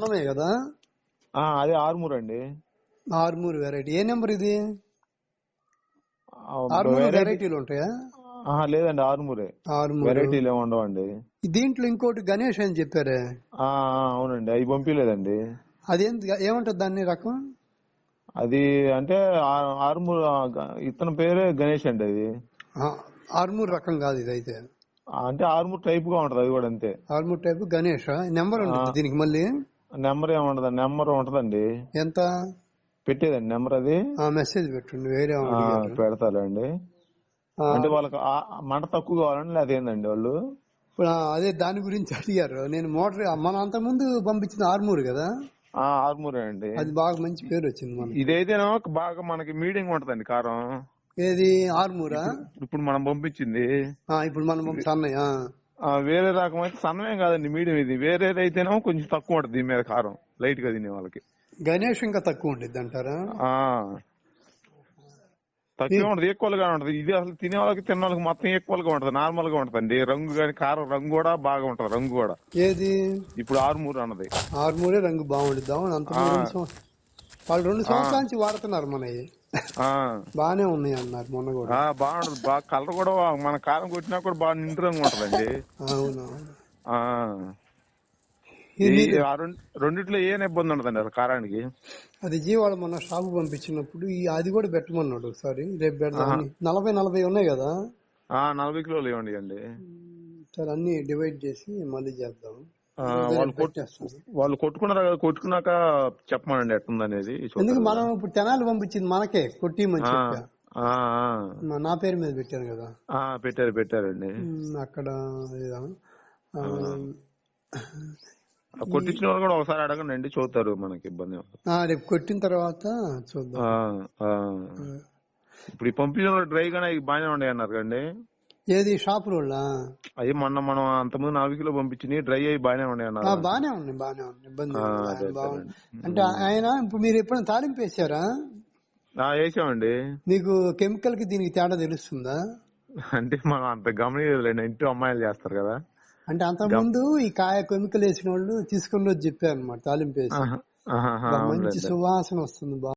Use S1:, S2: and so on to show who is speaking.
S1: సన్నమే కదా?
S2: ఆ, అదే ఆర్మూర్ అండి.
S1: ఆర్మూర్ వెరైటీ. ఏ నెంబర్ ఇది? ఆర్మూర్
S2: వెరైటీ
S1: వెరైటీలు ఉంటాయా?
S2: లేదండి ఆర్మూరే.
S1: ఆర్మూర్.
S2: వెరైటీలు ఏమి ఉండవండి.
S1: దీంట్లో ఇంకోటి గణేష్ అని చెప్పారే.
S2: అవునండి అవి పంపించలేదండి
S1: అదేం ఏమంటది దాన్ని రకం?
S2: అది అంటే ఆర్మూర్ ఇతని పేరే గణేష్ అండి అది.
S1: ఆర్మూర్ రకం కాదు ఇది అయితే.
S2: అంటే ఆర్మూర్ టైప్గా ఉంటది అది కూడా అంతే.
S1: ఆర్మూర్ టైప్ గణేష్? నెంబర్ ఉంటుంది దీనికి మళ్ళీ.
S2: నెంబర్ ఏముండదు నెంబర్ ఉంటదండి.
S1: ఎంత?
S2: పెట్టేదండి నెంబర్ అది?
S1: ఆ మెసేజ్ పెట్టండి వేరే.
S2: పెడతారండి అంటే వాళ్ళకి మంట తక్కువ కావాలండి అదేందండి వాళ్ళు?
S1: ఇప్పుడు అదే దాని గురించి అడిగారు. నేను మోటార్ మన అంత ముందు పంపించిన ఆర్మూర్ కదా?
S2: ఆ ఆర్మూరే అండి.
S1: అది బాగా మంచి పేరు వచ్చింది మనకి.
S2: ఇదైతేనో బాగా మనకి మీడియం ఉంటదండి కారం.
S1: ఏది? ఆర్మూరా?
S2: ఇప్పుడు మనం పంపించింది.
S1: ఇప్పుడు మనం. ఆ,
S2: వేరే రకం అయితే సన్నమేం కాదండి మీడియం ఇది. వేరేది అయితేనేమో కొంచెం తక్కువ ఉంటది దీని మీద కారం లైట్గా తినే వాళ్ళకి.
S1: గణేష్ ఇంకా తక్కువ ఉండిద్ది అంటారా?
S2: ఆ. తక్కువ ఉంటది ఈక్వల్గా ఉంటది. ఇది అసలు తినే వాళ్ళకి తిన్న వాళ్ళకి మొత్తం ఈక్వల్గా ఉంటది నార్మల్గా ఉంటదండి. రంగు కానీ కారం రంగు కూడా బాగా ఉంటది రంగు కూడా.
S1: ఏది?
S2: ఇప్పుడు ఆరుమూరు అన్నది.
S1: ఆర్మూరే రంగు అవును అంత సంవ- వాళ్ళు రెండు సంవత్సరాల నుంచి వాడుతున్నారు మనవి.
S2: ఆ.
S1: బానే ఉన్నాయి అన్నారు మొన్న కూడా.
S2: బాగుంటది బాగా కలర్ కూడా మన కారం కొట్టినా కూడా బాగా నిండు రంగు ఉంటదండి రెండిట్లో ఏం ఇబ్బంది ఉండదండి అసలు కారానికి?
S1: అది జీవాడు మొన్న షాపు పంపించినప్పుడు ఈ అది కూడా పెట్టమన్నాడు ఒకసారి. రేపు పెడదామని నలభై నలభై ఉన్నాయి కదా?
S2: ఆ నలభై కిలోలు ఇవ్వండి అండి
S1: సరే అన్ని డివైడ్ చేసి మళ్ళీ చేద్దాం.
S2: వాళ్ళు వాళ్ళు కొట్టుకున్నారు కదా కొట్టుకున్నాక చెప్పమనండి ఎట్టుందనేది.
S1: ఎందుకు మనం ఇప్పుడు తెనాలి పంపించింది మనకే కొట్టిమని. మా- నా పేరు మీద పెట్టాను కదా.
S2: పెట్టారు పెట్టారండి.
S1: అక్కడ
S2: కొట్టించిన వాళ్ళు కూడా ఒకసారి అడగండి అండి చూస్తారు మనకి ఇబ్బంది
S1: రేపు కొట్టిన తర్వాత చూద్దాం.
S2: ఇప్పుడు పంపించిన డ్రై గానే బాగానే ఉన్నాయి అన్నారు కండి
S1: ఏది షాప్ రోళ్ళ
S2: అవి మొన్న మనం అంతకుముందు నాలుగు కిలో పంపించినాయి డ్రై అయ్యి బాగానే ఉన్నాయి అన్నారు
S1: బానే ఉంది బానే ఉంది ఇబ్బంది.
S2: అదే
S1: బాగుంది. అంటే ఆయన ఇప్పుడు మీరు ఎప్పుడైనా తాలింపు వేసారా?
S2: ఆ, వేసామండి.
S1: మీకు కెమికల్కి దీనికి తేడా తెలుస్తుందా?
S2: అంటే మనం అంత గమనించలేండి ఇంట్లో అమ్మాయిలు చేస్తారు కదా.
S1: అంటే అంత ముందు ఈ కాయ కెమికల్ వేసిన వాళ్ళు తీసుకుని చెప్పారు అనమాట తాలింపు వేసి. మంచి. సువాసన వస్తుంది